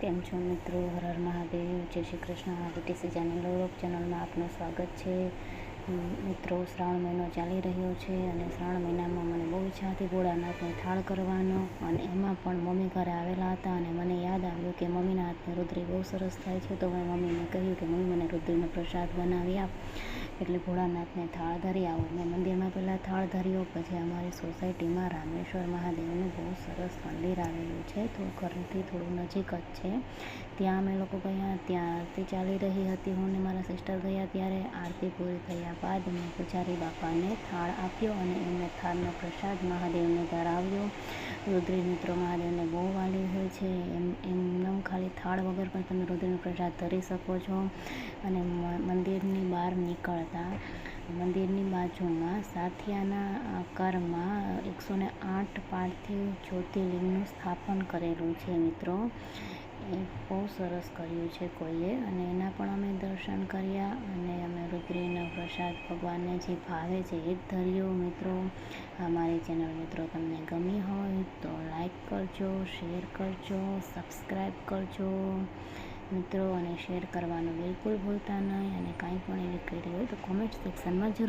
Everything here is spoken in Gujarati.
કેમ છો મિત્રો? હર હર મહાદેવ. જય શ્રી કૃષ્ણ. આદિટીસી ચેનલ લોક ચેનલમાં આપનું સ્વાગત છે. મિત્રો શ્રાવણ મહિનો ચાલી રહ્યો છે અને શ્રાવણ મહિનામાં મને બહુ ઈચ્છા હતી ભોળાનાથને થાળ કરવાનો અને એમાં પણ મમ્મી ઘરે આવેલા હતા અને મને યાદ આવ્યું કે મમ્મીના હાથની રુદ્રી બહુ સરસ થાય છે. તો મેં મમ્મીને કહ્યું કે મમ્મી મને રુદ્રીનો પ્રસાદ બનાવી આપ. એટલે ભોળાનાથને થાળ ધરી આવો. મેં મંદિરમાં પહેલાં થાળ ધર્યો પછી અમારી સોસાયટીમાં રામેશ્વર મહાદેવનું બહુ સરસ મંદિર આવેલું છે. તો ઘરથી થોડું નજીક જ છે. ત્યાં અમે લોકો ગયા, ત્યાં આરતી ચાલી રહી હતી. હું ને મારા સિસ્ટર ગયા ત્યારે આરતી પૂરી થયા બાદ મેં પૂજારી બાપાને થાળ આપ્યો અને એમને થાળનો પ્રસાદ મહાદેવને ધરાવ્યો. રુદ્રી મિત્રો મહાદેવને બહુ વાલી હોય છે એમ એમનેમ ખાલી થાળ વગર પણ તમે રુદ્રનો પ્રસાદ ધરી શકો છો. અને મંદિરની બહાર નીકળતા મંદિરની બાજુમાં સાથિયાના આકારમાં એકસો ને આઠ પાર્થિવ જ્યોતિર્લિંગનું સ્થાપન કરેલું છે મિત્રો. એ બહુ સરસ કર્યું છે કોઈએ. અને એના પણ અમે દર્શન કર્યા અને અમે રુદ્રીનો પ્રસાદ ભગવાનને જે ભાવે છે એ ધર્યો મિત્રો. અમારી ચેનલ મિત્રો તમને ગમી હોય તો લાઈક કરજો શેર કરજો સબસ્ક્રાઈબ કરજો. મિત્રો, અને શેર કરવાનું બિલકુલ ભૂલતા નહીં અને કાંઈ પણ એવી કરી હોય તો કોમેન્ટ સેક્શનમાં જરૂર